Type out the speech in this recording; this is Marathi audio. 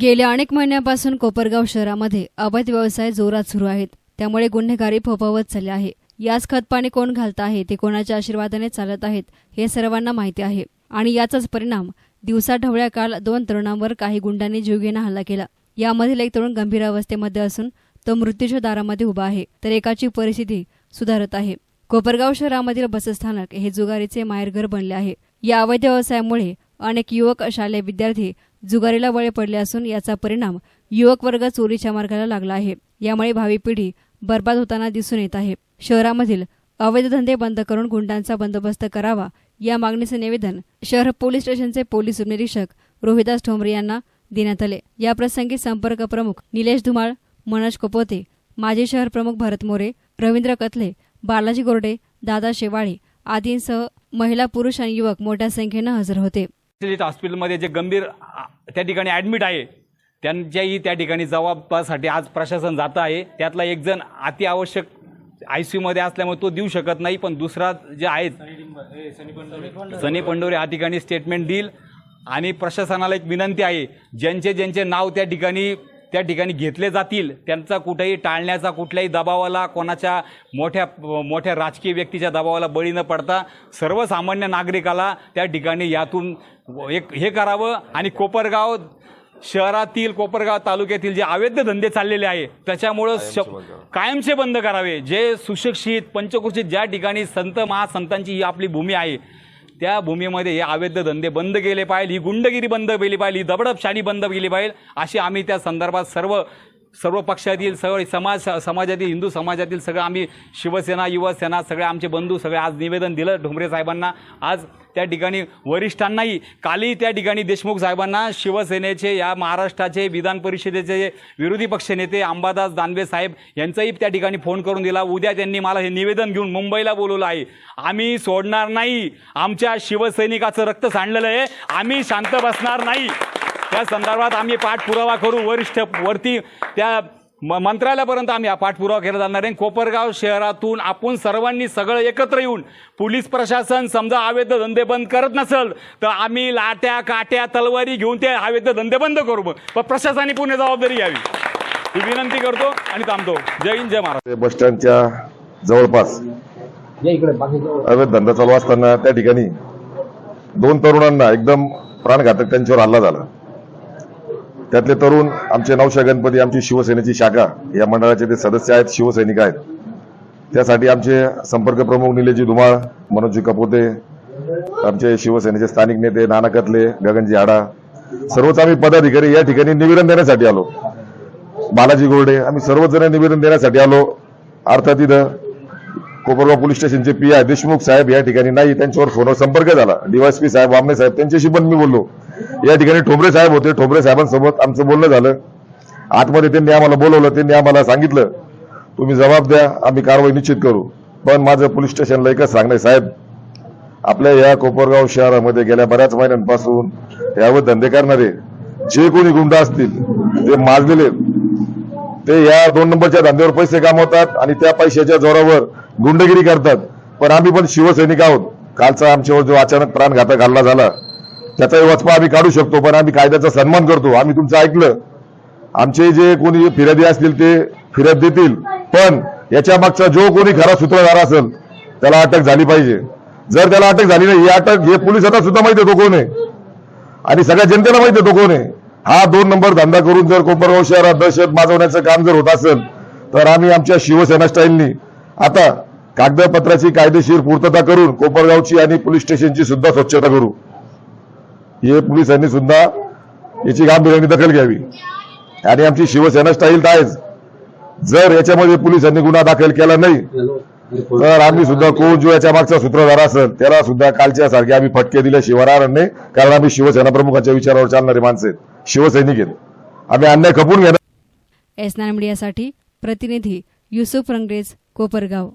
गेल्या अनेक महिन्यांपासून कोपरगाव शहरामध्ये अवैध व्यवसाय जोरात सुरू आहेत. त्यामुळे गुन्हेगारी फोफावत चालली आहे. याच खतपाणी कोण घालत आहे ते कोणाच्या आशीर्वादाने चालत आहेत हे सर्वांना माहिती आहे. आणि याचाच परिणाम दिवसा ढवळ्या काल दोन तरुणांवर काही गुंडांनी जीवघेणा हल्ला केला. यामधील एक तरुण गंभीर अवस्थेमध्ये असून तो मृत्यूच्या दारामध्ये उभा आहे तर एकाची परिस्थिती सुधारत आहे. कोपरगाव शहरामधील बसस्थानक हे जुगारीचे माहेरघर बनले आहे. या अवैध व्यवसायामुळे अनेक युवक शालेय विद्यार्थी जुगारीला बळे पडले असून याचा परिणाम युवक वर्ग चोरीच्या मार्गाला लागला आहे. यामुळे भावी पिढी बर्बाद होताना दिसून येत आहे. शहरामधील अवैध धंदे बंद करून गुंडांचा बंदोबस्त करावा या मागणीचे निवेदन शहर पोलीस स्टेशनचे पोलीस उपनिरीक्षक रोहिदास ठोंबरे यांना देण्यात आले. याप्रसंगी संपर्क प्रमुख निलेश धुमाळ मनोज कोपोते माजी शहर प्रमुख भरत मोरे रवींद्र कथले बालाजी गोरडे दादा शेवाळे आदींसह महिला पुरुष आणि युवक मोठ्या संख्येनं हजर होते. स्टेट हॉस्पिटलमध्ये जे गंभीर त्या ठिकाणी ॲडमिट आहे त्यांच्याही त्या ठिकाणी जबाबासाठी आज प्रशासन जात आहे. त्यातला एक जण अति आवश्यक आय सी यूमध्ये असल्यामुळे तो देऊ शकत नाही पण दुसरा जे आहेत सनी पंडोरे या ठिकाणी स्टेटमेंट देईल. आणि प्रशासनाला एक विनंती आहे ज्यांचे ज्यांचे नाव त्या ठिकाणी त्या ठिकाणी घेतले जातील. त्यांचा कुठेही टाळण्याचा कुठल्याही दबावाला कोणाच्या मोठ्या मोठ्या राजकीय व्यक्तीच्या दबावाला बळी न पडता सर्वसामान्य नागरिकाला त्या ठिकाणी यातून एक हे करावं आणि कोपरगाव शहरातील कोपरगाव तालुक्यातील जे अवैध धंदे चाललेले आहे त्याच्यामुळं श कायमचे बंद. करावे. जे सुशिक्षित पंचकृषित ज्या ठिकाणी संत महासंतांची ही आपली भूमी आहे त्या भूमीमध्ये हे अवैध धंदे बंद केले पाहिजे ही गुंडगिरी बंद केली पाहिजे ही दबडपशाही बंद केली पाहिजे अशी आम्ही त्या संदर्भात सर्व सर्व पक्षातील सगळे समाज समाजातील हिंदू समाजातील सगळं आम्ही शिवसेना युवासेना सगळे आमचे बंधू सगळे आज निवेदन दिलं ढोंबरे साहेबांना. आज त्या ठिकाणी वरिष्ठांनाही कालही त्या ठिकाणी देशमुख साहेबांना शिवसेनेचे या महाराष्ट्राचे विधान परिषदेचे विरोधी पक्षनेते अंबादास दानवे साहेब यांचाही त्या ठिकाणी फोन करून दिला. उद्या त्यांनी मला हे निवेदन घेऊन मुंबईला बोलवलं आहे. आम्ही सोडणार नाही. आमच्या शिवसैनिकाचं रक्त सांडलेलं आहे. आम्ही शांत बसणार नाही. त्या संदर्भात आम्ही पाठपुरावा करू. वरिष्ठ वरती त्या म मंत्रालयापर्यंत आम्ही हा पाठपुरावा केला जाणार आहे. कोपरगाव शहरातून आपण सर्वांनी सगळं एकत्र येऊन पोलीस प्रशासन समजा अवैध धंदे बंद करत नसेल तर आम्ही लाट्या काट्या तलवारी घेऊन ते अवैध धंदे बंद करू. मग. पण प्रशासनाने पुणे जबाबदारी घ्यावी. ही विनंती करतो आणि थांबतो. जय हिंद जय महाराष्ट्र. ते बस स्टँडच्या जवळपास या इकडे बाकीचे अवैध धंदा चालू असताना त्या ठिकाणी दोन तरुणांना एकदम प्राणघातक त्यांच्यावर हल्ला झाला. त्यातले तरुण आमचे नवशा गणपती आमची शिवसेनेची शाखा या मंडळाचे ते सदस्य आहेत शिवसैनिक आहेत. त्यासाठी आमचे संपर्क प्रमुख निलेजी धुमाळ मनोजी कपोते आमचे शिवसेनेचे स्थानिक नेते नाना कतले गगनजी आडा सर्वच आम्ही पदाधिकारी या ठिकाणी निवेदन देण्यासाठी आलो. बालाजी गोरडे आम्ही सर्वजण निवेदन देण्यासाठी आलो. अर्थात इथं कोपरगाव पोलीस स्टेशनचे पी आय देशमुख साहेब या ठिकाणी नाही त्यांच्यावर फोनवर संपर्क झाला. डीवायसपी साहेब वामने साहेब त्यांच्याशी पण मी बोललो. या ठिकाणी ठोंबरे साहेब होते. ठोंबरे साहेबांसोबत आमचं बोलणं झालं. आतमध्ये त्यांनी आम्हाला बोलवलं. त्यांनी आम्हाला सांगितलं तुम्ही जबाब द्या आम्ही कारवाई निश्चित करू. पण माझं पोलीस स्टेशनला एकच सांगणं साहेब. आपल्या या कोपरगाव शहरामध्ये गेल्या बऱ्याच महिन्यांपासून यावर धंदे करणारे जे कोणी गुंड असतील ते माजलेले ते या दोन नंबरच्या धंद्यावर पैसे कामवतात आणि त्या पैशाच्या जोरावर गुंडगिरी करतात. पण आम्ही पण शिवसैनिक आहोत. कालचा आमच्यावर जो अचानक प्राणघातक हल्ला झाला त्याचाही वचपा आम्ही काढू शकतो पण आम्ही कायद्याचा सन्मान करतो. आम्ही तुमचं ऐकलं. आमचे जे कोणी फिर्यादी असतील ते फिर्याद देतील. पण याच्या मागचा जो कोणी खरा सूत्रधार असेल त्याला अटक झाली पाहिजे. जर त्याला अटक झाली नाही ही अटक हे पोलिसांना सुद्धा माहिती आहे तो कोण आहे? आणि सगळ्या जनतेला माहिती आहे तो कोण आहे? हा दोन नंबर धंदा करून जर कोपरगाव शहरात दहशत माजवण्याचं काम जर होत असेल तर आम्ही आमच्या शिवसेना स्टाईलनी आता कागदपत्राची कायदेशीर पूर्तता करून कोपरगावची आणि पोलीस स्टेशनची सुद्धा स्वच्छता करू. हे पोलिसांनी सुद्धा याची गांभीर्याने दखल घ्यावी. आणि आमची शिवसेना स्टाईल तर आहेच. जर याच्यामध्ये पोलिसांनी गुन्हा दाखल केला नाही तर आम्ही सुद्धा कोण जो याच्या मागचा सूत्रधार असेल. त्याला सुद्धा कालच्या सारखे आम्ही फटके दिले राहणार नाही कारण आम्ही शिवसेना प्रमुखाच्या विचारावर चालणारे माणसं शिवसैनिक आहेत. आम्ही अन्याय खपून घेणार एस मीडियासाठी प्रतिनिधी युसुफ रंगरेज कोपरगाव.